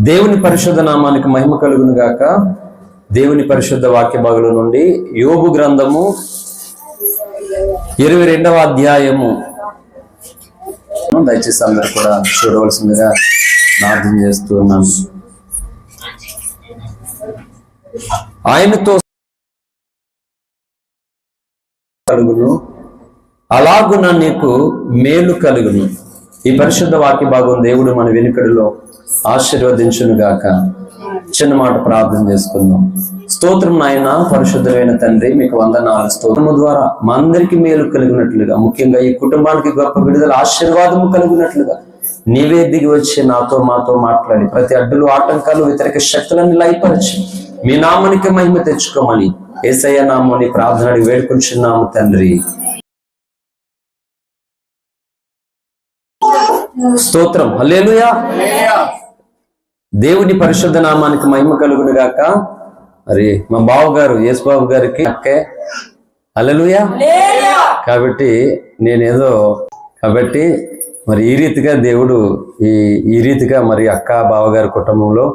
దేవుని పరిశుద్ధ నామానికి మహిమ కలుగును గాక. దేవుని పరిశుద్ధ వాక్య భాగుల నుండి యోగు గ్రంథము ఇరవై రెండవ అధ్యాయము. దయచేసి అందరు కూడా చూడవలసిందిగా ప్రార్థన చేస్తూ ఉన్నాను. ఆయనతో కలుగును. అలాగున నీకు మేలు కలుగును. ఈ పరిశుద్ధ వాక్య భాగం దేవుడు మన వెనుకడిలో ఆశీర్వదించును గాక చిన్న మాట ప్రార్థన చేసుకుందాం. స్తోత్రం నాయన పరిశుద్ధమైన తండ్రి మీకు వందనాలు. స్తోత్రము ద్వారా మా అందరికీ మేలు కలిగినట్లుగా ముఖ్యంగా ఈ కుటుంబానికి గొప్ప విడుదల ఆశీర్వాదము కలిగినట్లుగా నీవే దిగి వచ్చి నాతో మాతో మాట్లాడి ప్రతి అడ్డులు ఆటంకాలు వ్యతిరేక శక్తులన్నీ లయపరిచి మీ నామానికి మహిమ తెచ్చుకోమని ఏసయ్య నామని ప్రార్థన అడిగి వేడుకుంటున్నాము తండ్రి. స్తోత్రం. హల్లెలూయా. దేవుని పరిశుద్ధ నామానికి మహిమ కలుగును గాక. మరి మా బావ గారు యేసుబాబు గారికి అక్కే అలలుయా కాబట్టి నేనేదో కాబట్టి మరి ఈ రీతిగా దేవుడు ఈ ఈ రీతిగా మరి అక్క బావగారి కుటుంబంలో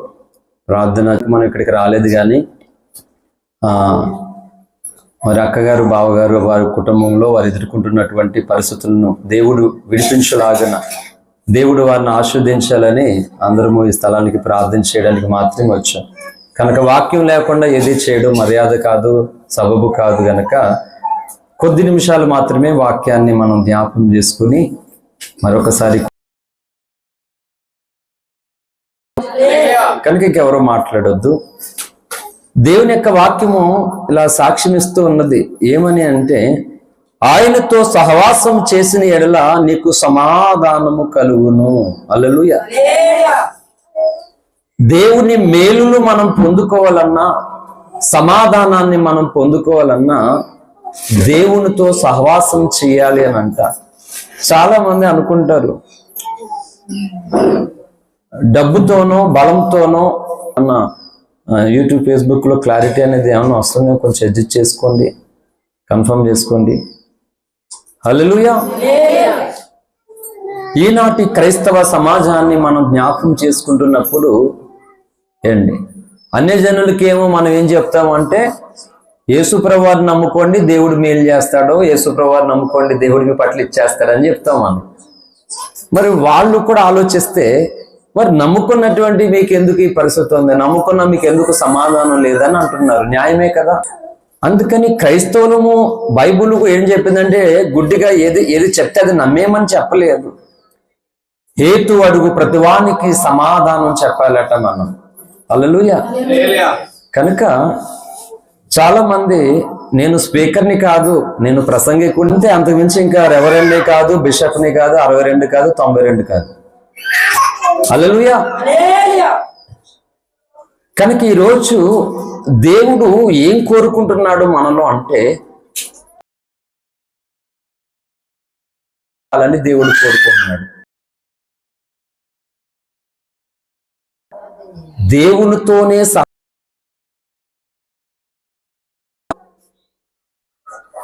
ప్రార్థన మనం ఇక్కడికి రాలేదు కానీ ఆ మరి అక్కగారు బావగారు వారి కుటుంబంలో వారు ఎదుర్కొంటున్నటువంటి పరిస్థితులను దేవుడు విడిపించలాగన దేవుడు వారిని ఆస్వాదించాలని అందరము ఈ స్థలానికి ప్రార్థన చేయడానికి మాత్రమే వచ్చాం. కనుక వాక్యం లేకుండా ఏది చేయడం మర్యాద కాదు సబబు కాదు గనక కొద్ది నిమిషాలు మాత్రమే వాక్యాన్ని మనం జ్ఞాపకం చేసుకుని మరొకసారి కనుక ఇంకెవరో మాట్లాడొద్దు. దేవుని యొక్క వాక్యము ఇలా సాక్ష్యం ఇస్తూ ఉన్నది. ఏమని అంటే ఆయనతో సహవాసం చేసిన ఎడల నీకు సమాధానము కలుగును. అల్లెలుయ దేవుని మేలులు మనం పొందుకోవాలన్నా సమాధానాన్ని మనం పొందుకోవాలన్నా దేవునితో సహవాసం చేయాలి అని అంట. చాలా మంది అనుకుంటారు డబ్బుతోనో బలంతోనో అన్న యూట్యూబ్ ఫేస్బుక్లో క్లారిటీ అనేది ఏమైనా వస్తుందో కొంచెం ఎడ్జిట్ చేసుకోండి కన్ఫర్మ్ చేసుకోండి. హలలుయా ఈనాటి క్రైస్తవ సమాజాన్ని మనం జ్ఞాపకం చేసుకుంటున్నప్పుడు ఏండి అన్ని జనులకి ఏమో మనం ఏం చెప్తామంటే యేసుప్రవారు నమ్ముకోండి దేవుడు మేలు చేస్తాడో. యేసుప్రవారు నమ్ముకోండి దేవుడికి పట్ల ఇచ్చేస్తాడని చెప్తాం మనం. మరి వాళ్ళు కూడా ఆలోచిస్తే మరి నమ్ముకున్నటువంటి మీకు ఎందుకు ఈ పరిస్థితి ఉంది? నమ్ముకున్న మీకు ఎందుకు సమాధానం లేదని అంటున్నారు. న్యాయమే కదా? అందుకని క్రైస్తవులము బైబుల్ ఏం చెప్పిందంటే గుడ్డిగా ఏది ఏది చెప్తే అది నమ్మేమని చెప్పలేదు. హేతు అడుగు ప్రతివానికి సమాధానం చెప్పాలట మనం. అల్లలుయ కనుక చాలా మంది నేను స్పీకర్ని కాదు నేను ప్రసంగికుంటే అంతకుమించి ఇంకా రెవరెండ్ని కాదు బిషప్ని కాదు అరవై రెండు కాదు తొంభై రెండు కాదు. అల్లలుయ కనుక ఈరోజు దేవుడు ఏం కోరుకుంటున్నాడు మనలో అంటే అలాని దేవుడు కోరుకుంటున్నాడు. దేవునితోనే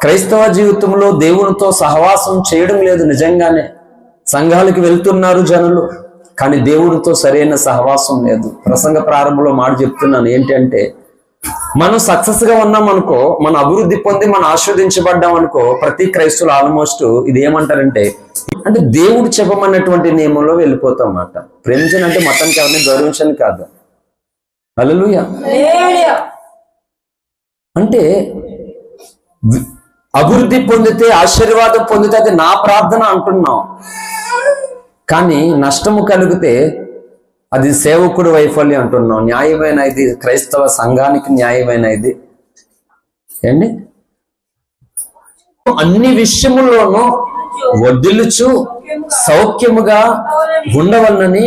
క్రైస్తవ జీవితంలో దేవునితో సహవాసం చేయడం లేదు నిజంగానే. సంఘాలకు వెళ్తున్నారు జనులు. కానీ దేవుడితో సరైన సహవాసం లేదు. ప్రసంగ ప్రారంభంలో మాట చెప్తున్నాను ఏంటంటే మనం సక్సెస్గా ఉన్నాం అనుకో మన అభివృద్ధి పొంది మనం ఆస్వాదించబడ్డాం అనుకో ప్రతి క్రైస్తులు ఆల్మోస్ట్ ఇది ఏమంటారంటే అంటే దేవుడు చెప్పమన్నటువంటి నియమంలో వెళ్ళిపోతాం అన్నమాట. ప్రేమించని అంటే మతానికి ఎవరిని గౌరవించని కాదు. హల్లెలూయా అంటే అభివృద్ధి పొందితే ఆశీర్వాదం పొందితే అది నా ప్రార్థన అంటున్నాం. కానీ నష్టము కలిగితే అది సేవకుడు వైఫల్యం అంటున్నాం. న్యాయమైన ఇది క్రైస్తవ సంఘానికి న్యాయమైన ఇది. ఏండి అన్ని విషయముల్లోనూ వడ్డిల్లుచు సౌఖ్యముగా ఉండవలనని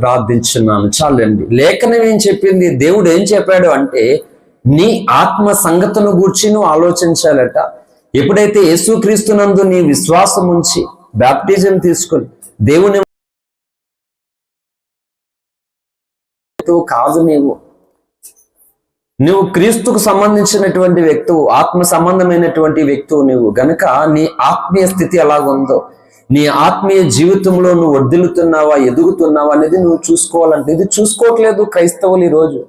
ప్రార్థించున్నాను. చాలండి. లేఖనం ఏం చెప్పింది? దేవుడు ఏం చెప్పాడు అంటే నీ ఆత్మ సంగతును గూర్చి నువ్వు ఆలోచించాలట. ఎప్పుడైతే యేసుక్రీస్తునందు నీ విశ్వాసం ఉంచి బ్యాప్టిజం తీసుకుని దేవుని కాదు నీవు. నువ్వు క్రీస్తుకు సంబంధించినటువంటి వ్యక్తువు ఆత్మ సంబంధమైనటువంటి వ్యక్తువు నువ్వు గనుక నీ ఆత్మీయ స్థితి ఎలాగుందో నీ ఆత్మీయ జీవితంలో నువ్వు వర్ధిల్లుతున్నావా ఎదుగుతున్నావా అనేది నువ్వు చూసుకోవాలంటే ఇది చూసుకోవట్లేదు క్రైస్తవులు ఈరోజు.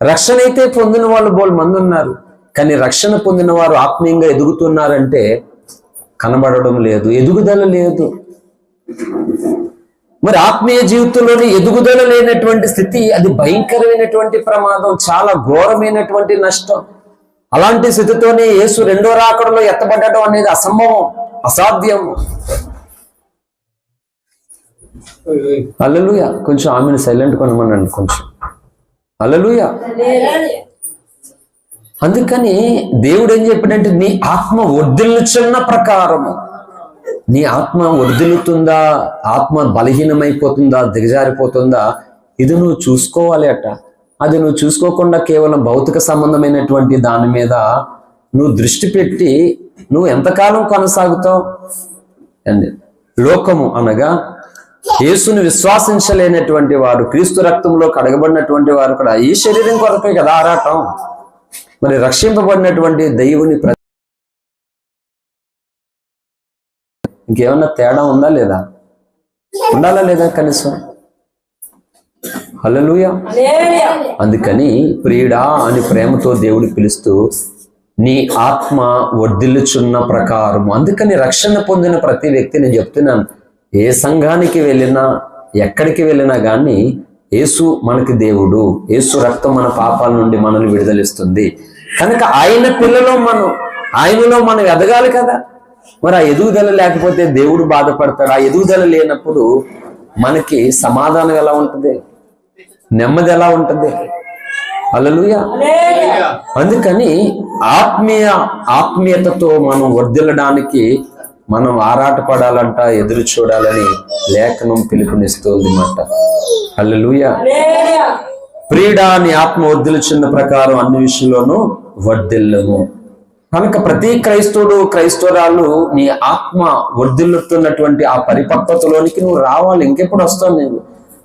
రక్షణ అయితే పొందిన వాళ్ళు బోల్ మంది ఉన్నారు. కానీ రక్షణ పొందిన వారు ఆత్మీయంగా ఎదుగుతున్నారంటే కనబడడం లేదు ఎదుగుదల లేదు. మరి ఆత్మీయ జీవితంలోని ఎదుగుదల లేనటువంటి స్థితి అది భయంకరమైనటువంటి ప్రమాదం చాలా ఘోరమైనటువంటి నష్టం. అలాంటి స్థితితోనే యేసు రెండో రాకడలో ఎత్తబడటం అనేది అసంభవం అసాధ్యం. అల్లలుయ కొంచెం ఆమెను సైలెంట్ కొనమనండి కొంచెం. అల్లలుయ అందుకని దేవుడు ఏం చెప్పాడంటే నీ ఆత్మ వర్ధిల్లుచున్న ప్రకారము. నీ ఆత్మ వర్ధిల్లుతుందా ఆత్మ బలహీనమైపోతుందా? దిగజారిపోతుందా? ఇది నువ్వు చూసుకోవాలి అట. అది నువ్వు చూసుకోకుండా కేవలం భౌతిక సంబంధమైనటువంటి దాని మీద నువ్వు దృష్టి పెట్టి నువ్వు ఎంతకాలం కొనసాగుతావు? అండి లోకము అనగా యేసును విశ్వాసించలేనటువంటి వారు క్రీస్తు రక్తంలో కడగబడినటువంటి వారు కూడా ఈ శరీరం కొరకే కదా ఆరాటం. మరి రక్షింపబడినటువంటి దైవుని ఇంకేమన్నా తేడా ఉందా లేదా? ఉండాలా లేదా కనీసం? హల్లెలూయ. అందుకని ప్రియుడా అని ప్రేమతో దేవుడు పిలుస్తూ నీ ఆత్మ వర్ధిల్లుచున్న ప్రకారం అందుకని రక్షణ పొందిన ప్రతి వ్యక్తి నేను చెప్తున్నాను ఏ సంఘానికి వెళ్ళినా ఎక్కడికి వెళ్ళినా కానీ యేసు మనకి దేవుడు. యేసు రక్తం మన పాపాల నుండి మనల్ని విడుదలిస్తుంది. కనుక ఆయన పిల్లలో మనం. ఆయనలో మనం ఎదగాలి కదా. మరి ఆ ఎదుగుదల లేకపోతే దేవుడు బాధపడతాడు. ఆ ఎదుగుదల లేనప్పుడు మనకి సమాధానం ఎలా ఉంటుంది? నెమ్మది ఎలా ఉంటుంది? అలలుయ అందుకని ఆత్మీయ ఆత్మీయతతో మనం వర్ధిల్లడానికి మనం ఆరాటపడాలంట ఎదురు చూడాలని లేఖనం పిలుపునిస్తుంది మాట. అల్లెలుయ ప్రియుడా నీ ఆత్మ వర్ధిల్చున్న ప్రకారం అన్ని విషయంలోనూ వర్ధిల్లము. కనుక ప్రతి క్రైస్తవుడు క్రైస్తవురాలు నీ ఆత్మ వర్ధిల్లుతున్నటువంటి ఆ పరిపక్వతలోనికి నువ్వు రావాలి. ఇంకెప్పుడు వస్తావు నేను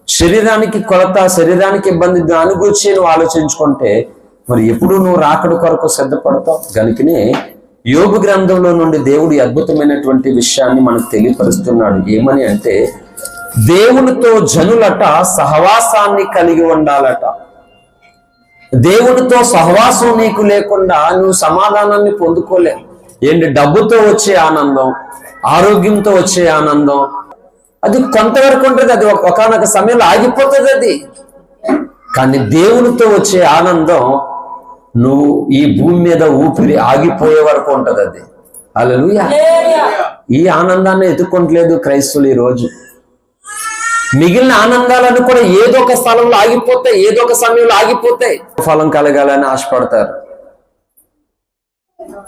శరీరానికి కొలత శరీరానికి ఇబ్బంది దాని గురించి నువ్వు ఆలోచించుకుంటే మరి ఎప్పుడు నువ్వు రాకడు కొరకు సిద్ధపడతావు? గనుకనే యోగు గ్రంథంలో నుండి దేవుడు అద్భుతమైనటువంటి విషయాన్ని మనకు తెలియపరుస్తున్నాడు. ఏమని అంటే దేవునితో జనులట సహవాసాన్ని కలిగి ఉండాలట. దేవునితో సహవాసం నీకు లేకుండా నువ్వు సమాధానాన్ని పొందుకోలేవు. ఏంటి? డబ్బుతో వచ్చే ఆనందం ఆరోగ్యంతో వచ్చే ఆనందం. అది కొంతవరకు ఉంటుంది అది ఒక- ఒకానొక సమయంలో ఆగిపోతుంది అది. కానీ దేవునితో వచ్చే ఆనందం నువ్వు ఈ భూమి మీద ఊపిరి ఆగిపోయే వరకు ఉంటది అది. అలలుయ ఈ ఆనందాన్ని ఎత్తుకోవట్లేదు క్రైస్తవులు ఈ రోజు. మిగిలిన ఆనందాలను కూడా ఏదో ఒక స్థలంలో ఆగిపోతాయి ఏదో ఒక సమయంలో ఆగిపోతాయి. ఫలం కలగాలని ఆశపడతారు.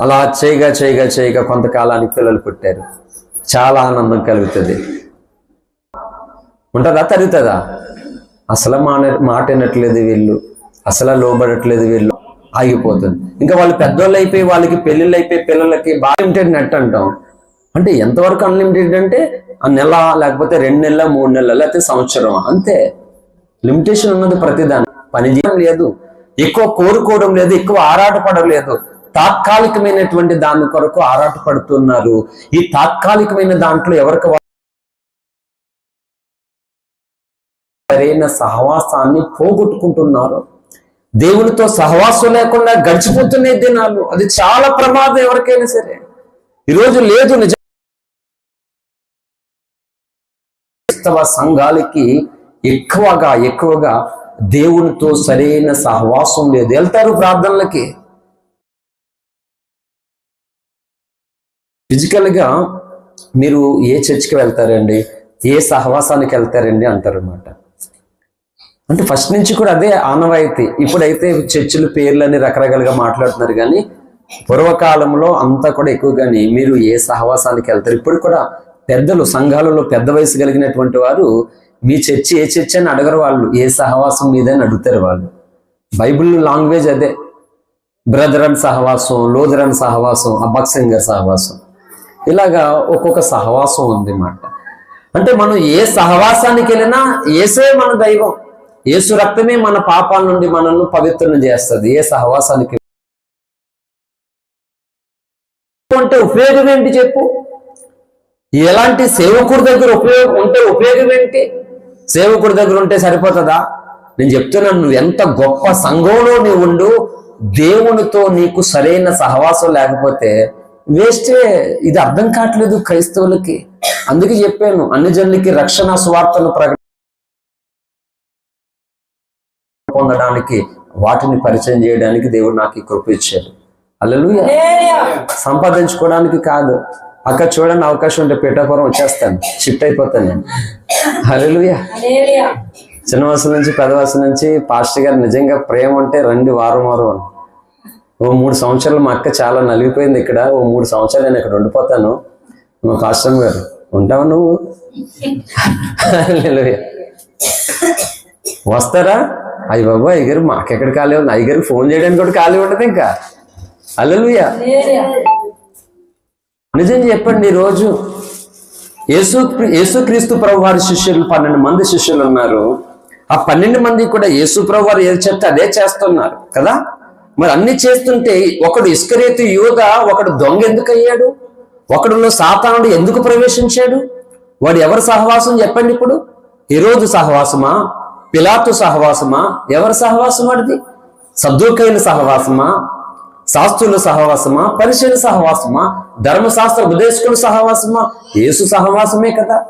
అలా చేయగా చేయగా చేయగా కొంతకాలానికి పిల్లలు పుట్టారు. చాలా ఆనందం కలుగుతుంది. ఉంటుందా? తరుగుతుందా? అసలు మాట మాటనట్లేదు వీళ్ళు. అసలు లోబడట్లేదు వీళ్ళు. ఆగిపోతుంది. ఇంకా వాళ్ళు పెద్దోళ్ళు అయిపోయి వాళ్ళకి పెళ్ళిళ్ళు అయిపోయి పిల్లలకి బాగా లిమిటెడ్ నెట్ అంటాం. అంటే ఎంతవరకు అన్లిమిటెడ్ అంటే ఆ నెల లేకపోతే రెండు నెలల మూడు నెలల లేకపోతే సంవత్సరం అంతే. లిమిటేషన్ ఉన్నది ప్రతిదాని పని చేయడం లేదు. ఎక్కువ కోరుకోవడం లేదు ఎక్కువ ఆరాటపడడం లేదు. తాత్కాలికమైనటువంటి దాని కొరకు ఆరాటపడుతున్నారు. ఈ తాత్కాలికమైన దాంట్లో ఎవరికి సరైన సహవాసాన్ని పోగొట్టుకుంటున్నారు దేవునితో సహవాసం లేకుండా గడిచిపోతున్న దినాలు అది చాలా ప్రమాదం ఎవరికైనా సరే. ఈరోజు లేదు నిజం క్రైస్తవ సంఘాలకి ఎక్కువగా ఎక్కువగా దేవునితో సరైన సహవాసం లేదు. వెళ్తారు ప్రార్థనలకి. ఫిజికల్గా మీరు ఏ చర్చికి వెళ్తారండి? ఏ సహవాసానికి వెళ్తారండి అంటారనమాట అంటే ఫస్ట్ నుంచి కూడా అదే ఆనవాయితీ. ఇప్పుడైతే చర్చిలు పేర్లని రకరకాలుగా మాట్లాడుతున్నారు కానీ పూర్వకాలంలో అంతా కూడా ఎక్కువగాని మీరు ఏ సహవాసానికి వెళ్తారు? ఇప్పుడు కూడా పెద్దలు సంఘాలలో పెద్ద వయసు కలిగినటువంటి వారు మీ చర్చి ఏ చర్చి అని అడగరు వాళ్ళు ఏ సహవాసం మీద అని అడుగుతారు వాళ్ళు. బైబిల్ లాంగ్వేజ్ అదే. బ్రదర్ సహవాసం లోదర్ అని సహవాసం అబ్బాక్ సింగర్ సహవాసం. ఇలాగా ఒక్కొక్క సహవాసం ఉంది మాట అంటే మనం ఏ సహవాసానికి వెళ్ళినా ఏసే మన దైవం. యేసు రక్తమే మన పాపాల నుండి మనల్ని పవిత్రం చేస్తుంది. ఏ సహవాసానికి అంటే ఉపయోగం ఏంటి చెప్పు? ఎలాంటి సేవకుడి దగ్గర ఉపయోగం ఉంటే ఉపయోగం ఏంటి? సేవకుడి దగ్గర ఉంటే సరిపోతుందా? నేను చెప్తున్నాను నువ్వు ఎంత గొప్ప సంఘంలో నీవు ఉండు దేవునితో నీకు సరైన సహవాసం లేకపోతే వేస్టే ఇది అర్థం కావట్లేదు క్రైస్తవులకి. అందుకే చెప్పాను అన్ని జనులకి రక్షణ స్వార్థను ప్రకటి పొందడానికి వాటిని పరిచయం చేయడానికి దేవుడు నాకు ఈ కృప ఇచ్చాడు. అల్లెలుయ సంపాదించుకోవడానికి కాదు. అక్క చూడండి అవకాశం ఉంటే పీఠాపురం వచ్చేస్తాను. షిఫ్ట్ అయిపోతాను నేను. చిన్న వయసు నుంచి పెద్ద వయసు నుంచి పాస్టర్ గారు నిజంగా ప్రేమ అంటే రండి వారం వారం. అని ఓ మూడు సంవత్సరాలు మా అక్క చాలా నలిగిపోయింది ఇక్కడ. ఓ మూడు సంవత్సరాలు నేను ఇక్కడ ఉండిపోతాను. మా పాస్టర్ గారు ఉంటావా నువ్వు. వస్తారా? అయ్యి బాబు అయ్యగారు మాకెక్కడ ఖాళీ ఉంది? అయ్యగారికి ఫోన్ చేయడానికి కూడా ఖాళీ ఉండదు ఇంకా. అల్లెలుయ నిజం చెప్పండి రోజు యేసు యేసుక్రీస్తు ప్రభు వారి శిష్యులు పన్నెండు మంది శిష్యులు ఉన్నారు. ఆ పన్నెండు మంది కూడా యేసు ప్రభు వారు ఏది చెప్తే అదే చేస్తున్నారు కదా? మరి అన్ని చేస్తుంటే ఒకడు ఇస్కరేతు యువత ఒకడు దొంగ ఎందుకు అయ్యాడు? ఒకడులో సాతానుడు ఎందుకు ప్రవేశించాడు? వాడు ఎవరి సహవాసం చెప్పండి ఇప్పుడు? ఈరోజు సహవాసమా? పిలాతు సహవాసమా? ఎవరి సహవాసం వాడిది? సద్దుకైన సహవాసమా? శాస్త్రుల సహవాసమా? పరిశీల సహవాసమా? ధర్మశాస్త్ర ఉపదేశకుల సహవాసమా? యేసు సహవాసమే కదా.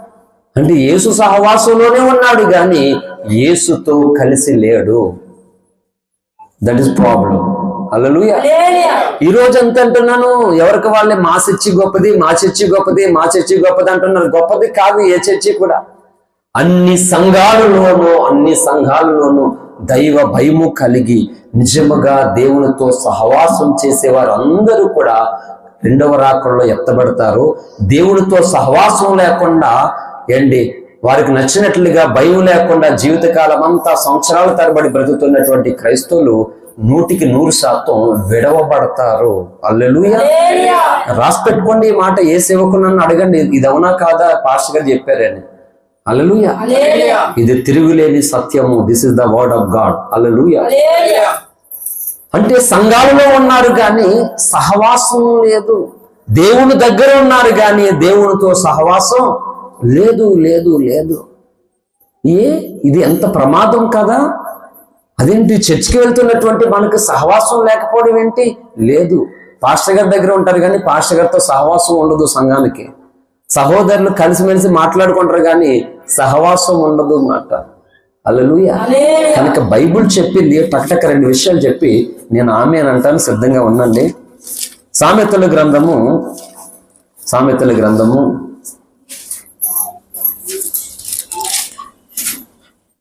అంటే యేసు సహవాసంలోనే ఉన్నాడు గాని యేసుతో కలిసి లేడు. దట్ ఇస్ ప్రాబ్లం అలలుయ ఈ రోజు ఎంత అంటున్నాను? ఎవరికి వాళ్ళే మా చర్చి గొప్పది మా చర్చి గొప్పది మా చర్చి గొప్పది అంటున్నారు. గొప్పది కాదు ఏ చర్చి కూడా. అన్ని సంఘాలలోనూ అన్ని సంఘాలలోనూ దైవ భయము కలిగి నిజముగా దేవునితో సహవాసం చేసేవారు అందరూ కూడా రెండవ రాకడలో ఎత్తబడతారు. దేవునితో సహవాసం లేకుండా ఏంటి? వారికి నచ్చినట్లుగా భయం లేకుండా జీవితకాలం అంతా సంవత్సరాల తరబడి బ్రతుకుతున్నటువంటి క్రైస్తవులు నూటికి నూరు శాతం విడవబడతారు. అల్లెలుయ రాసి పెట్టుకోండి ఈ మాట ఏ సేవకు నన్ను అడగండి ఇది అవునా కాదా? పాస్టర్ గారు చెప్పారని. అల్లెలుయ ఇది తిరుగులేని సత్యము. This is the word of God alleluia అంటే సంఘాలలో ఉన్నారు కానీ సహవాసం లేదు. దేవుని దగ్గర ఉన్నారు కానీ దేవునితో సహవాసం లేదు లేదు లేదు. ఏ ఇది ఎంత ప్రమాదం కదా? అదేంటి చర్చికి వెళ్తున్నటువంటి మనకు సహవాసం లేకపోవడం ఏంటి? లేదు. పాస్టర్ గారి దగ్గర ఉంటారు కానీ పాస్టర్ గారితో సహవాసం ఉండదు సంఘానికి. సహోదరులు కలిసిమెలిసి మాట్లాడుకుంటారు కానీ సహవాసం ఉండదు మాట. అల్లెలుయ కనుక బైబుల్ చెప్పింది టక్టక రెండు విషయాలు చెప్పి నేను ఆమె అని అంటాను సిద్ధంగా ఉండండి. సామెతల గ్రంథము సామెతల గ్రంథము.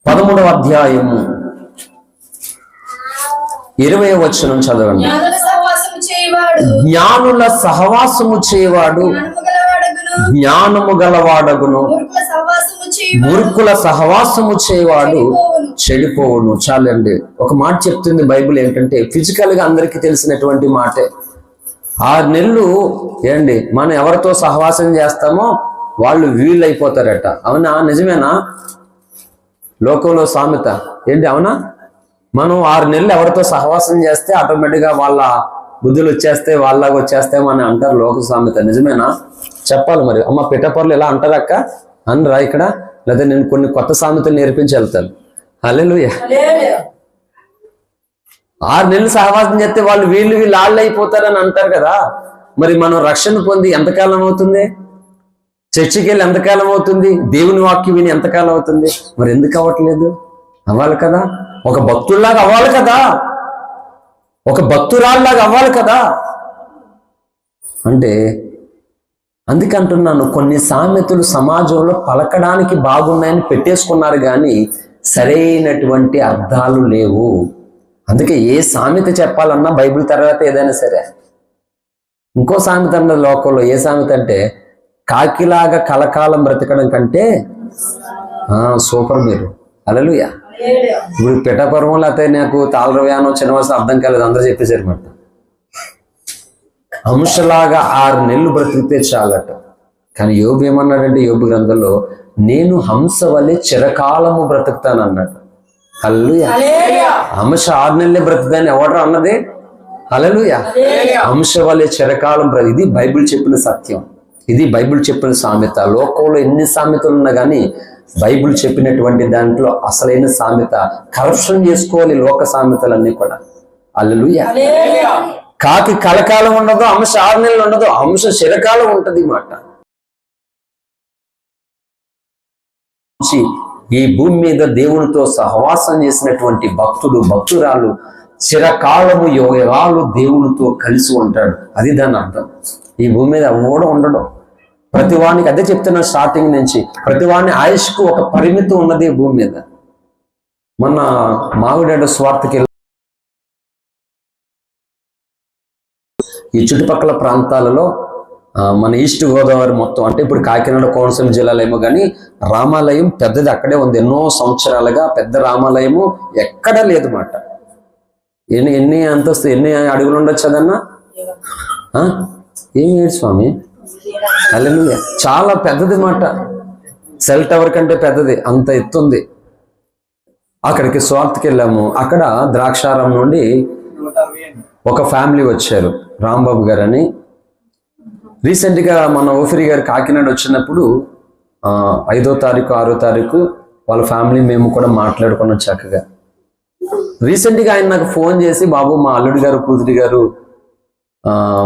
పదమూడవ అధ్యాయము. ఇరవై వచనం చదవండి. జ్ఞానుల సహవాసము చేయవాడు. జ్ఞానము గలవాడగును. మూర్ఖుల సహవాసము చేయవాడు చెడిపోవును. చాలండి. ఒక మాట చెప్తుంది బైబిల్ ఏంటంటే ఫిజికల్గా అందరికీ తెలిసినటువంటి మాటే. ఆరు నెలలు ఏండి మనం ఎవరితో సహవాసం చేస్తామో వాళ్ళు వీళ్ళు అయిపోతారట అవునా? నిజమేనా? లోకంలో సామెత. ఏంటి అవునా? మనం ఆరు నెలలు ఎవరితో సహవాసం చేస్తే ఆటోమేటిక్గా వాళ్ళ బుద్ధులు వచ్చేస్తే వాళ్ళలాగా వచ్చేస్తామని అంటారు లోక సామెత. నిజమేనా? చెప్పాలి మరి. అమ్మ పిట్టపర్లు ఇలా అంటారక్క? అనరా ఇక్కడ? లేదా నేను కొన్ని కొత్త సామెతలు నేర్పించి వెళ్తాను. హల్లెలూయా. ఆరు నెలలు సహవాసం చేస్తే వాళ్ళు వీళ్ళు వీళ్ళు ఆళ్ళు అయిపోతారని అంటారు కదా. మరి మనం రక్షణ పొంది ఎంతకాలం అవుతుంది? చర్చికి వెళ్ళి ఎంతకాలం అవుతుంది? దేవుని వాక్యం విని ఎంతకాలం అవుతుంది? మరి ఎందుకు అవ్వట్లేదు? అవ్వాలి కదా. ఒక భక్తుల్లాగా అవ్వాలి కదా. ఒక భక్తురాల్లాగా అవ్వాలి కదా. అంటే అందుకంటున్నాను కొన్ని సామెతలు సమాజంలో పలకడానికి బాగున్నాయని పెట్టేసుకున్నారు కానీ సరైనటువంటి అర్థాలు లేవు. అందుకే ఏ సామెత చెప్పాలన్నా బైబిల్ తర్వాత ఏదైనా సరే. ఇంకో సామెత అన్నది లోకంలో ఏ సామెత అంటే కాకిలాగా కలకాలం బ్రతకడం కంటే సూపర్ మీరు. అలలుయా ఇప్పుడు పిఠాపురం లేకపోతే నాకు చిన్న చిన్నవలస అర్థం కాలేదు అందరూ చెప్పేశారు మాట. అంశలాగా ఆరు నెలలు బ్రతికితే చాలట. కానీ యోబు ఏమన్నాడంటే యోబు గ్రంథంలో నేను హంస వలె చిరకాలము బ్రతుకుతాను అన్నాడు హల్లెలూయా. హంస ఆరు నెలలే బ్రతుకుతాని ఎవడరా అన్నది? హల్లెలూయా. హంస వలె చిరకాలం ఇది బైబిల్ చెప్పిన సత్యం. ఇది బైబిల్ చెప్పిన సామెత. లోకంలో ఎన్ని సామెతలు ఉన్నా కానీ బైబిల్ చెప్పినటువంటి దాంట్లో అసలైన సామెత. కరప్షన్ చేసుకోవాలి లోక సామెతలన్నీ కూడా. అల్లెలుయ కాకి కలకాలం ఉండదు అంశ ఆరు నెలలు ఉండదు అంశ శిరకాలం ఉంటది మాట. ఈ భూమి మీద దేవునితో సహవాసం చేసినటువంటి భక్తుడు భక్తురాలు చిరకాలము యోగాలు దేవునితో కలిసి ఉంటాడు అది దాని అర్థం. ఈ భూమి మీద కూడా ఉండడం ప్రతి వానికి అదే చెప్తున్నా స్టార్టింగ్ నుంచి. ప్రతి వాని ఆయుష్కు ఒక పరిమితి ఉన్నది భూమి మీద. మొన్న మావిడాడు స్వార్థకి ఈ చుట్టుపక్కల ప్రాంతాలలో మన ఈస్ట్ గోదావరి మొత్తం అంటే ఇప్పుడు కాకినాడ కోనసీమ జిల్లాలో ఏమో కానీ రామాలయం పెద్దది అక్కడే ఉంది. ఎన్నో సంవత్సరాలుగా పెద్ద రామాలయము ఎక్కడా లేదన్నమాట. ఎన్ని ఎన్ని అంతస్తు ఎన్ని అడుగులు ఉండొచ్చు అదన్నా? ఏం స్వామి. హల్లెలూయా చాలా పెద్దది మాట సెల్ టవర్ కంటే పెద్దది. అంత ఎత్తుంది. అక్కడికి స్వార్థకి వెళ్ళాము అక్కడ ద్రాక్షారం నుండి ఒక ఫ్యామిలీ వచ్చారు రాంబాబు గారు అని రీసెంట్గా మన ఓఫిరి గారు కాకినాడ వచ్చినప్పుడు ఐదో తారీఖు ఆరో తారీఖు వాళ్ళ ఫ్యామిలీ మేము కూడా మాట్లాడుకున్నాం చక్కగా. రీసెంట్గా ఆయన నాకు ఫోన్ చేసి బాబు మా అల్లుడి గారు కూతురి గారు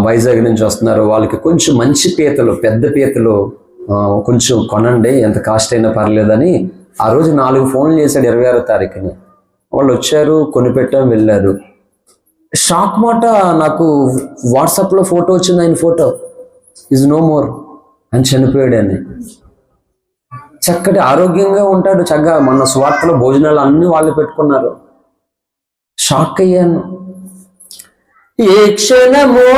వైజాగ్ నుంచి వస్తున్నారు. వాళ్ళకి కొంచెం మంచి పీతలు పెద్ద పీతలు కొంచెం కొనండి ఎంత కాస్ట్ అయినా పర్లేదని. ఆ రోజు నాలుగు ఫోన్లు చేశాడు ఇరవై ఆరో తారీఖుని. వాళ్ళు వచ్చారు కొనిపెట్టాం వెళ్ళారు. షాక్ మాట నాకు వాట్సాప్లో ఫోటో వచ్చింది ఆయన ఫోటో. ఈజ్ నో మోర్ అని చనిపోయాడు అని చక్కటి ఆరోగ్యంగా ఉంటాడు చక్కగా. మన స్వార్థలో భోజనాలు అన్ని వాళ్ళు పెట్టుకున్నారు. షాక్ అయ్యాను. ఏ క్షణమో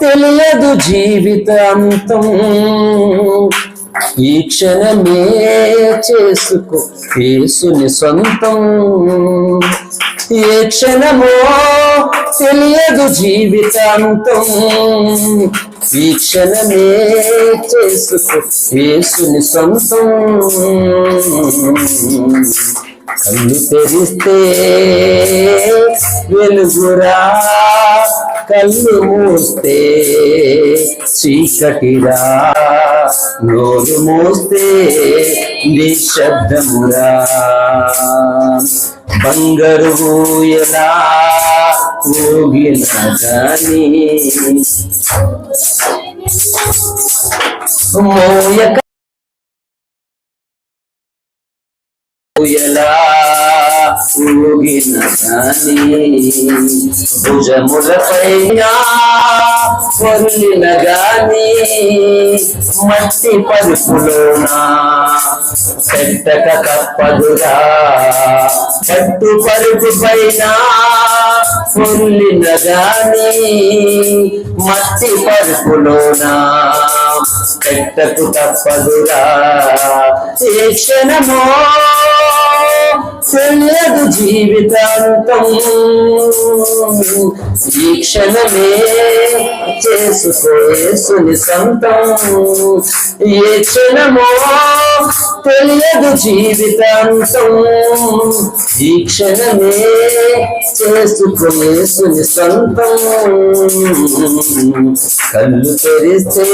తెలియదు జీవితాంతం. ఈ క్షణమే చేసుకో యేసుని సొంతం. ఏ క్షణమో తెలియదు జీవితాంతం. ఈ క్షణమే చేసుకో యేసుని సొంతం. కళ్ళు తెరిస్తే వెలుగురా కళ్ళు మూస్తే చీకటిరా నోరు మూస్తే నిశ్శబ్దమురా. బంగారు ఎలా ఊగిన గాని ఊగిన గాని భుజములపైన పొర్లిన గాని మట్టి పరుపులోన? పెట్టక తప్పదురా పట్టు పరుపు పైన పొర్లిన గాని మట్టి పరుపులోన పెట్టకు తప్పదురా ఏ క్షణమో తెలియదు జీవితాంతం. ఈ క్షణమే చేసుకోసుని సొంతం. ఏ క్షణమో తెలియదు జీవితాంతం. ఈ క్షణమే చేసుకునేసుని సంతం. కళ్ళు తెరిస్తే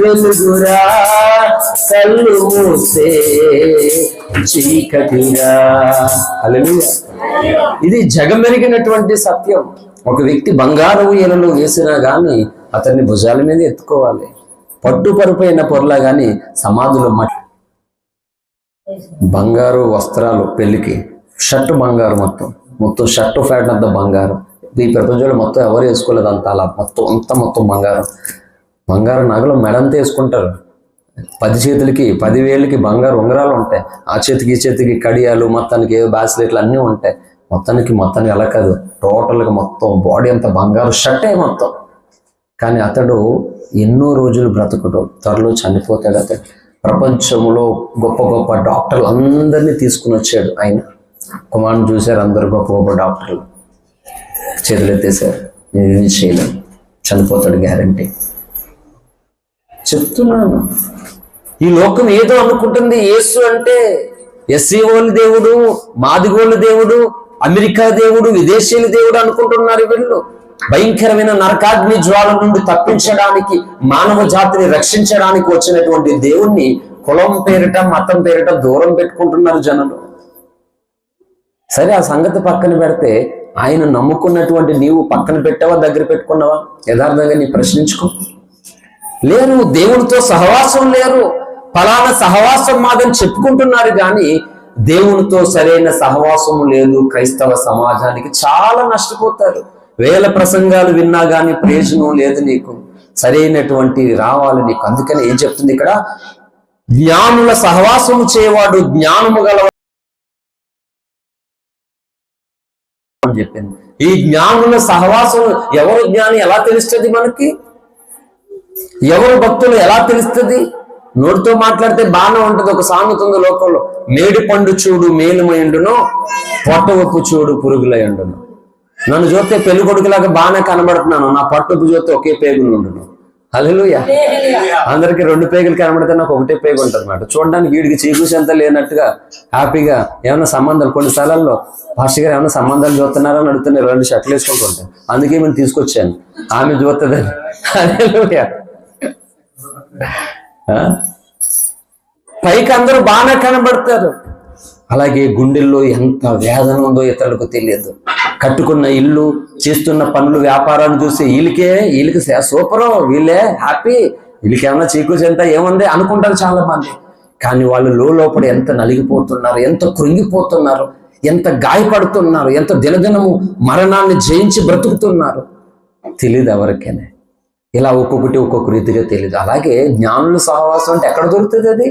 వెలుగురా కళ్ళు మూస్తే చీకటిగా హల్లెలూయా. ఇది జగమెరిగినటువంటి సత్యం. ఒక వ్యక్తి బంగారు ఈలలో వేసినా గాని అతన్ని భుజాల మీద ఎత్తుకోవాలి. పట్టు పరుపైన పొరలా గాని సమాధులు మట్టి బంగారు వస్త్రాలు పెళ్ళికి షర్టు బంగారు మొత్తం. మొత్తం షర్టు ఫ్యాట్ అంతా బంగారం. ఈ ప్రపంచంలో మొత్తం ఎవరు వేసుకోలేదు అంత అలా. మొత్తం అంతా మొత్తం బంగారం. బంగారం నగలు మెడంతా వేసుకుంటారు. పది చేతులకి పదివేలకి బంగారు ఉంగరాలు ఉంటాయి. ఆ చేతికి ఈ చేతికి కడియాలు మొత్తానికి ఏదో బ్యాస్లెట్లు అన్నీ ఉంటాయి. మొత్తానికి మొత్తానికి అలా కాదు. టోటల్గా మొత్తం బాడీ అంతా బంగారు షర్టే మొత్తం. కానీ అతడు ఎన్నో రోజులు బ్రతకడు. త్వరలో చనిపోతాడు అతడు. ప్రపంచంలో గొప్ప గొప్ప డాక్టర్లు అందరినీ తీసుకుని వచ్చాడు ఆయన. కుమారుని చూశారు అందరు గొప్ప గొప్ప డాక్టర్లు. చేతులు ఎత్తేసారు నేను చేయలేను చనిపోతాడు గ్యారంటీ చెప్తున్నాను. ఈ లోకం ఏదో అనుకుంటుంది. యేసు అంటే ఎస్సీఓలు దేవుడు మాదిగోలు దేవుడు అమెరికా దేవుడు విదేశీయుల దేవుడు అనుకుంటున్నారు వీళ్ళు. భయంకరమైన నరకాగ్ని జ్వాల నుండి తప్పించడానికి మానవ జాతిని రక్షించడానికి వచ్చినటువంటి దేవుణ్ణి కులం పేరిట మతం పేరిట దూరం పెట్టుకుంటున్నారు జనులు. సరే ఆ సంగతి పక్కన పెడితే ఆయన నమ్ముకున్నటువంటి నీవు పక్కన పెట్టావా దగ్గర పెట్టుకున్నావా? యథార్థంగా నీ ప్రశ్నించుకో. లేరు దేవునితో సహవాసం లేరు. ఫలానా సహవాసం మాదని చెప్పుకుంటున్నారు కానీ దేవునితో సరైన సహవాసం లేదు. క్రైస్తవ సమాజానికి చాలా నష్టపోతారు. వేల ప్రసంగాలు విన్నా కానీ ప్రయోజనం లేదు నీకు. సరైనటువంటి రావాలి నీకు. అందుకని ఏం చెప్తుంది ఇక్కడ? జ్ఞానుల సహవాసము చేయవాడు జ్ఞానము గల చెప్పింది. ఈ జ్ఞానుల సహవాసం ఎవరు జ్ఞాని? ఎలా తెలుస్తుంది మనకి? ఎవరు భక్తులు ఎలా తెలుస్తుంది? నోటితో మాట్లాడితే బాగానే ఉంటది ఒక సామెత ఉంది లోకంలో. మేడి పండు చూడు మేలుమైండును పొట్ట ఉప్పు చూడు పురుగులయండును నన్ను చూస్తే పెళ్ళి కొడుకులాగా బాగానే కనబడుతున్నాను. నా పట్టుపు చూస్తే ఒకే పేగులు ఉండును. హల్లెలూయా. అందరికి రెండు పేగులు కనబడితే నాకు ఒకటే పేగు ఉంటుంది అన్నమాట చూడడానికి వీడికి చీకూసి ఎంత లేనట్టుగా హ్యాపీగా ఏమైనా సంబంధాలు కొన్ని స్థలాల్లో పాస్టర్ గారు ఏమైనా సంబంధాలు చూస్తున్నారని అడుగుతున్నారు. రెండు షర్ట్లు వేసుకుంటుంటే అందుకే మేము తీసుకొచ్చాను. ఆమె చూస్తుందని హల్లెలూయా. ఆ? పైకి అందరూ బాగానే కనబడతారు. అలాగే గుండెల్లో ఎంత వేదన ఉందో ఇతరులకు తెలియదు. కట్టుకున్న ఇల్లు చేస్తున్న పనులు వ్యాపారాలు చూసి వీళ్ళకే వీళ్ళకి సూపరు వీళ్ళే హ్యాపీ వీళ్ళకి ఏమన్నా చీకు చెంత ఏముంది అనుకుంటారు చాలా మంది కానీ వాళ్ళు లోపల ఎంత నలిగిపోతున్నారు ఎంత కృంగిపోతున్నారు ఎంత గాయపడుతున్నారు ఎంత దినదినము మరణాన్ని జయించి బ్రతుకుతున్నారు. తెలియదు ఎవరికైనా. ఇలా ఒక్కొక్కటి ఒక్కొక్క రీతిగా తెలియదు. అలాగే జ్ఞానుల సహవాసం అంటే ఎక్కడ దొరుకుతుంది అది?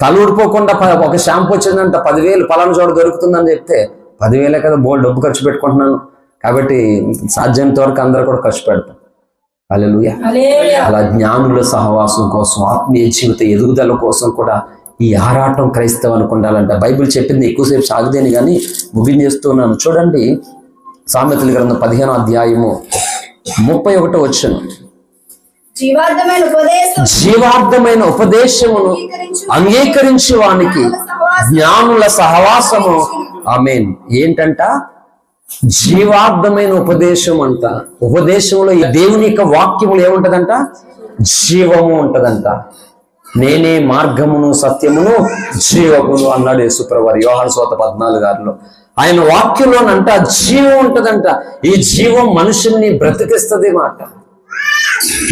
తల ఊడిపోకుండా ఒక షాంపూ వచ్చిందంట పదివేలు పలానా చోట దొరుకుతుందని చెప్తే పదివేలే కదా బోల్ డబ్బు ఖర్చు పెట్టుకుంటున్నాను. కాబట్టి సాధ్యమైనంత వరకు అందరూ కూడా ఖర్చు పెడతాం అలెలుయ అలా జ్ఞానుల సహవాసం కోసం ఆత్మీయ జీవిత ఎదుగుదల కోసం కూడా ఈ ఆరాటం క్రైస్తవానికి ఉండాలంట బైబిల్ చెప్పింది ఎక్కువసేపు సాగుదేని కానీ ముగించేస్తున్నాను చూడండి సామెతల గ్రంథం పదిహేను అధ్యాయము. ముప్పై ఒకటో వచ్చను జీవార్థమైన ఉపదేశం జీవార్థమైన ఉపదేశమును అంగీకరించి వానికి జ్ఞానుల సహవాసము. ఆమెన్. ఏంటంట? జీవార్థమైన ఉపదేశం అంట ఉపదేశంలో ఈ దేవుని యొక్క వాక్యములు ఏముంటదంట? జీవము ఉంటదంట. నేనే మార్గమును సత్యమును జీవమును అన్నాడు యేసుప్రవారు యోహాను సోత పద్నాలుగు గారిలో ఆయన వాక్యంలోనంట జీవం ఉంటదంట. ఈ జీవం మనుషుల్ని బ్రతికిస్తుంది మాట.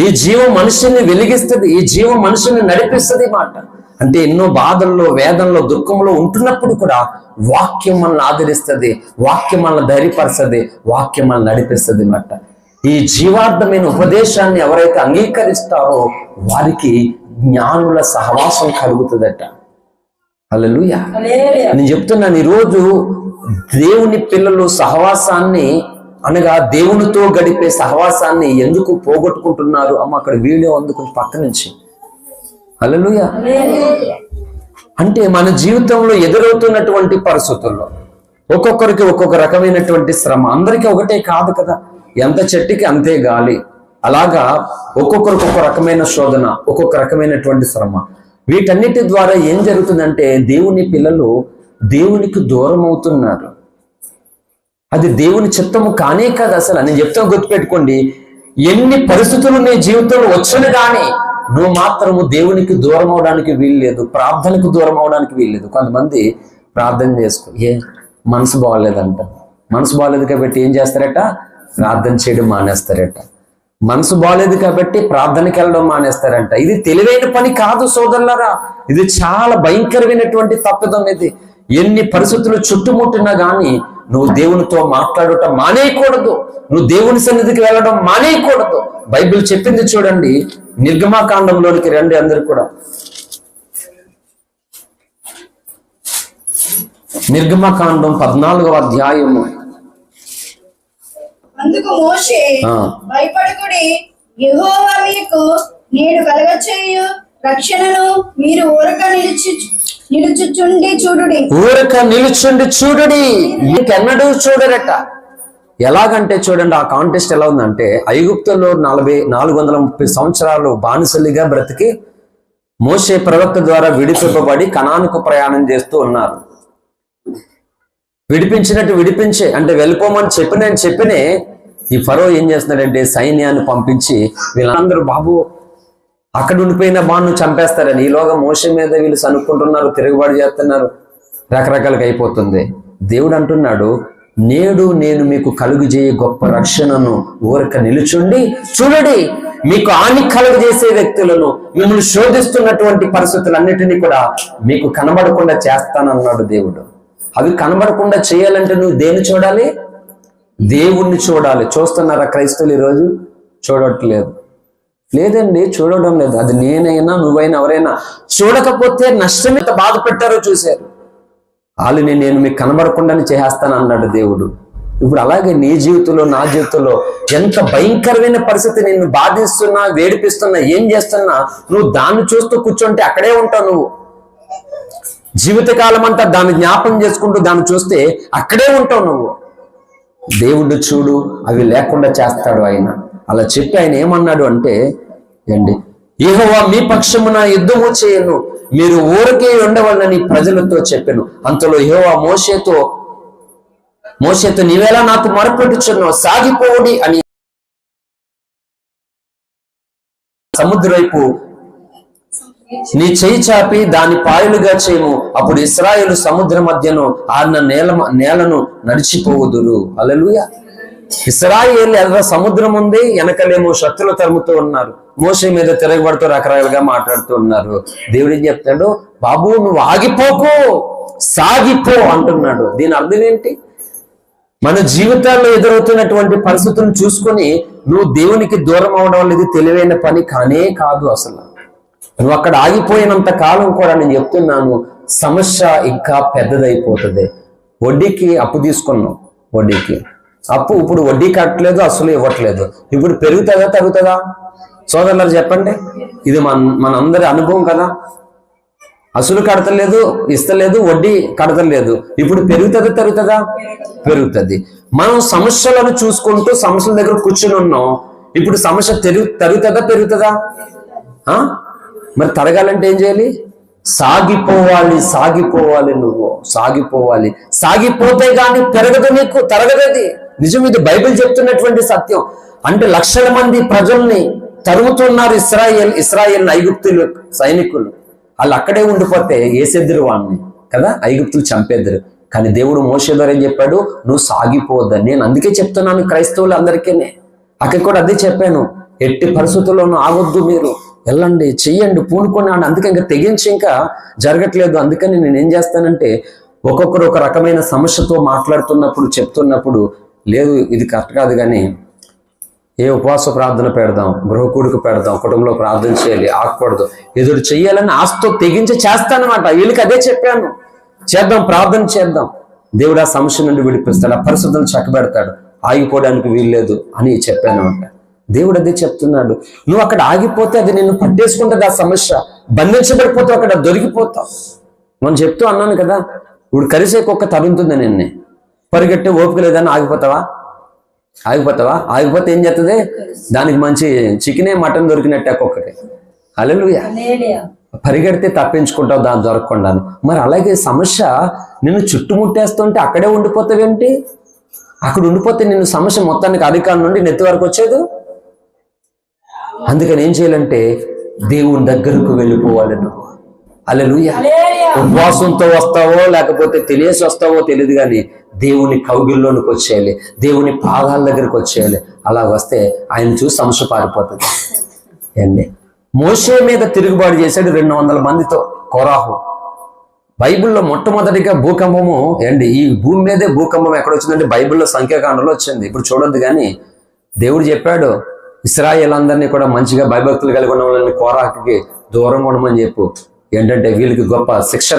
ఈ జీవం మనుషుల్ని వెలిగిస్తుంది ఈ జీవం మనుషుల్ని నడిపిస్తుంది మాట. అంటే ఎన్నో బాధల్లో వేదంలో దుఃఖంలో ఉంటున్నప్పుడు కూడా వాక్యం మనల్ని ఆదరిస్తుంది వాక్యం మనల్ని ధైర్యపరుస్తుంది వాక్యం మనల్ని నడిపిస్తుంది మాట. ఈ జీవార్థమైన ఉపదేశాన్ని ఎవరైతే అంగీకరిస్తారో వారికి జ్ఞానుల సహవాసం కలుగుతుందట. హల్లెలూయా. నేను చెప్తున్నాను ఈరోజు దేవుని పిల్లలు సహవాసాన్ని అనగా దేవునితో గడిపే సహవాసాన్ని ఎందుకు పోగొట్టుకుంటున్నారు? అమ్మ అక్కడ వీడియో ఉంది కొంచెం పక్క నుంచి. అలలుయ అంటే మన జీవితంలో ఎదురవుతున్నటువంటి పరిస్థితుల్లో ఒక్కొక్కరికి ఒక్కొక్క రకమైనటువంటి శ్రమ. అందరికీ ఒకటే కాదు కదా. ఎంత చెట్టుకి అంతే గాలి. అలాగా ఒక్కొక్కరికి ఒక్కొక్క రకమైన శోధన ఒక్కొక్క రకమైనటువంటి శ్రమ. వీటన్నిటి ద్వారా ఏం జరుగుతుందంటే దేవుని పిల్లలు దేవునికి దూరం అవుతున్నారు అది దేవుని చిత్తము కానే కాదు అసలు. నేను చెప్తాను గుర్తుపెట్టుకోండి. ఎన్ని పరిస్థితులు నీ జీవితంలో వచ్చిన కానీ నువ్వు మాత్రము దేవునికి దూరం అవడానికి వీల్లేదు. ప్రార్థనకు దూరం అవడానికి వీల్లేదు. కొంతమంది ప్రార్థన చేసుకో ఏ మనసు బాగలేదంట మనసు బాగలేదు కాబట్టి ఏం చేస్తారట? ప్రార్థన చేయడం మానేస్తారట. మనసు బాగలేదు కాబట్టి ప్రార్థనకి వెళ్ళడం మానేస్తారంట. ఇది తెలివైన పని కాదు సోదరులరా. ఇది చాలా భయంకరమైనటువంటి తప్పిదం ఇది. ఎన్ని పరిస్థితులు చుట్టుముట్టినా గాని నువ్వు దేవునితో మాట్లాడటం మానేయకూడదు. నువ్వు దేవుని సన్నిధికి వెళ్ళడం మానేయకూడదు. బైబిల్ చెప్పింది చూడండి నిర్గమాకాండంలోనికి రండి అందరు కూడా. నిర్గమకాండం పద్నాలుగవ అధ్యాయము. అందుకు మోషే. భయపడకుడి. యెహోవా మీకు నేడు కలగచేయు. రక్షణను మీరు ఊరక నిలిచి నిలుచుచుండి చూడుడి. ఊరక నిలుచుండి చూడుడి. ఇంకెన్నడూ చూడరట. ఎలాగంటే చూడండి ఆ కాంటెస్ట్ ఎలా ఉందంటే ఐగుప్తులో నలభై నాలుగు వందల ముప్పై సంవత్సరాలు బానిసలిగా బ్రతికి మోసే ప్రవక్త ద్వారా విడిపింపబడి కణానికి ప్రయాణం చేస్తూ ఉన్నారు. విడిపించినట్టు విడిపించే అంటే వెళ్ళిపోమని చెప్పిన చెప్పినే ఈ ఫరో ఏం చేస్తున్నాడంటే సైన్యాన్ని పంపించి వీళ్ళందరూ బాబు అక్కడ ఉండిపోయిన బాను చంపేస్తారని ఈలోగా మోసం మీద వీళ్ళు సనుక్కుంటున్నారు తిరుగుబాటు చేస్తున్నారు. రకరకాలుగా అయిపోతుంది. దేవుడు అంటున్నాడు నేడు నేను మీకు కలుగు చేయ గొప్ప రక్షణను ఊరక నిలుచుండి చూడండి. మీకు హాని కలుగు చేసే వ్యక్తులను మిమ్మల్ని శోధిస్తున్నటువంటి పరిస్థితులన్నిటినీ కూడా మీకు కనబడకుండా చేస్తానన్నాడు దేవుడు. అవి కనబడకుండా చేయాలంటే నువ్వు దేన్ని చూడాలి? దేవుణ్ణి చూడాలి. చూస్తున్నారా క్రైస్తవులు ఈరోజు? చూడట్లేదు. లేదండి చూడడం లేదు. అది నేనైనా నువ్వైనా ఎవరైనా చూడకపోతే నష్టం ఎంత బాధ పెట్టారో చూశారు. వాళ్ళని నేను మీకు కనబడకుండానే చేసేస్తాను అన్నాడు దేవుడు. ఇప్పుడు అలాగే నీ జీవితంలో నా జీవితంలో ఎంత భయంకరమైన పరిస్థితి నిన్ను బాధిస్తున్నా వేడిపిస్తున్నా ఏం చేస్తున్నా నువ్వు దాన్ని చూస్తూ కూర్చుంటే అక్కడే ఉంటావు నువ్వు. జీవితకాలం అంతా దాన్ని జ్ఞాపం చేసుకుంటూ దాన్ని చూస్తే అక్కడే ఉంటావు నువ్వు. దేవుడు చూడు అవి లేకుండా చేస్తాడు ఆయన. అలా చెప్పి ఆయన ఏమన్నాడు అంటే ఏండి ఏహోవా మీ పక్షమున యుద్ధము చేయను. మీరు ఊరికే ఉండవాలని ప్రజలతో చెప్పాను. అంతలో ఏహోవా మోషేతో మోషేతో నీవేలా నాకు మరపెట్టుచున్నావు సాగిపోవుడి అని సముద్ర వైపు నీ చేయి చాపి దాని పాయలుగా చేయము. అప్పుడు ఇస్రాయేలు సముద్ర మధ్యను ఆన్న నేల నేలను నడిచిపోవుదురు. అలలుయ ఇస్రాయేల్ ఎదుర సముద్రం ఉంది వెనకలేమో శత్రులు తరుముతూ ఉన్నారు. మోసే మీద తిరగబడుతూ రకరకాలుగా మాట్లాడుతూ ఉన్నారు. దేవుడు ఏం చెప్తాడు? బాబు నువ్వు ఆగిపోకు సాగిపో అంటున్నాడు. దీని అర్థం ఏంటి? మన జీవితాల్లో ఎదురవుతున్నటువంటి పరిస్థితులను చూసుకొని నువ్వు దేవునికి దూరం అవడం అనేది తెలివైన పని కానే కాదు అసలు. నువ్వు అక్కడ ఆగిపోయినంత కాలం కూడా నేను చెప్తున్నాను సమస్య ఇంకా పెద్దదైపోతుంది. వడ్డీకి అప్పు తీసుకున్నావు వడ్డీకి. అప్పు ఇప్పుడు వడ్డీ కట్టలేదు అసలు ఇవ్వట్లేదు. ఇప్పుడు పెరుగుతుందా తగ్గుతుందా? సోదరులు చెప్పండి. ఇది మన మనందరి అనుభవం కదా. అసలు కడతలేదు ఇస్తలేదు వడ్డీ కడతలేదు. ఇప్పుడు పెరుగుతుందా తరుగుతుందా పెరుగుతుంది. మనం సమస్యలను చూసుకుంటూ సమస్యల దగ్గర కూర్చుని ఉన్నాం. ఇప్పుడు సమస్య తెరు తరుగుతుందా పెరుగుతుందా? మరి తరగాలంటే ఏం చేయాలి? సాగిపోవాలి సాగిపోవాలి నువ్వు. సాగిపోవాలి. సాగిపోతే గాని పెరగదు నీకు తరగదది నిజం ఇది బైబిల్ చెప్తున్నటువంటి సత్యం. అంటే లక్షల మంది ప్రజల్ని తరుగుతున్నారు ఇస్రాయేల్ ఇస్రాయేల్ ఐగుప్తులు సైనికులు. వాళ్ళు అక్కడే ఉండిపోతే ఏసేద్దరు వాడిని కదా? ఐగుప్తులు చంపేద్దరు కానీ దేవుడు మోసే ద్వారా ఏం చెప్పాడు? నువ్వు సాగిపోవద్దని నేను అందుకే చెప్తున్నాను క్రైస్తవులు అందరికీనే. అక్కడ కూడా అదే చెప్పాను. ఎట్టి పరిస్థితుల్లోనూ ఆగొద్దు మీరు. వెళ్ళండి చెయ్యండి పూనుకొని అని. అందుకే ఇంకా తెగించి ఇంకా జరగట్లేదు. అందుకని నేను ఏం చేస్తానంటే ఒక్కొక్కరు ఒక రకమైన సమస్యతో మాట్లాడుతున్నప్పుడు చెప్తున్నప్పుడు లేదు ఇది కరెక్ట్ కాదు కానీ ఏ ఉపవాస ప్రార్థన పెడదాం గృహకూడికి పెడదాం కుటుంబంలో ప్రార్థన చేయాలి ఆగకూడదు. ఎదురు చేయాలని ఆస్తో తెగించి చేస్తానమాట. వీళ్ళకి అదే చెప్పాను. చేద్దాం ప్రార్థన చేద్దాం. దేవుడు ఆ సమస్య నుండి విడిపిస్తాడు ఆ పరిస్థితులను చక్కబెడతాడు. ఆగిపోవడానికి వీల్లేదు అని చెప్పానమాట. దేవుడు అదే చెప్తున్నాడు. నువ్వు అక్కడ ఆగిపోతే అది నిన్ను పట్టేసుకుంటుంది ఆ సమస్య. బంధించబడిపోతావు అక్కడ దొరికిపోతావు. మనం చెప్తూ అన్నాను కదా ఇప్పుడు కరిసే కుక్క తరుముతుంది నిన్నే. పరిగెట్టే ఓపిక లేదని ఆగిపోతావా? ఆగిపోతావా? ఆగిపోతే ఏం చేస్తుంది దానికి మంచి చికెనే మటన్ దొరికినట్టే కుక్కకి అలెలుయా పరిగెడితే తప్పించుకుంటావు దాన్ని దొరకకుండా మరి అలాగే సమస్య నిన్ను చుట్టుముట్టేస్తుంటే అక్కడే ఉండిపోతావేంటి? అక్కడ ఉండిపోతే నిన్ను సమస్య మొత్తానికి అధికారం నుండి నెత్తి వరకు వచ్చేది? అందుకని ఏం చేయాలంటే దేవుని దగ్గరకు వెళ్ళిపోవాలి నువ్వు అలెలుయ ఉపవాసంతో వస్తావో లేకపోతే తెలియసి వస్తావో తెలియదు కానీ దేవుని కౌగిల్లోనికి వచ్చేయాలి. దేవుని పాదాల దగ్గరికి వచ్చేయాలి. అలా వస్తే ఆయన చూసి సమస్య పారిపోతుంది. ఏండి మోషే మీద తిరుగుబాటు చేశాడు రెండు వందల మందితో కొరాహు. బైబిల్లో మొట్టమొదటిగా భూకంపము ఏండి ఈ భూమి మీదే భూకంపం ఎక్కడ వచ్చిందంటే బైబిల్లో సంఖ్యాకాండంలో వచ్చింది. ఇప్పుడు చూడొద్దు కానీ దేవుడు చెప్పాడు ఇస్రాయేల్ అందరినీ కూడా మంచిగా భయభక్తులు కలిగి ఉన్న వాళ్ళని కోరాకి దూరంగా ఉండమని చెప్పు. ఏంటంటే వీళ్ళకి గొప్ప శిక్ష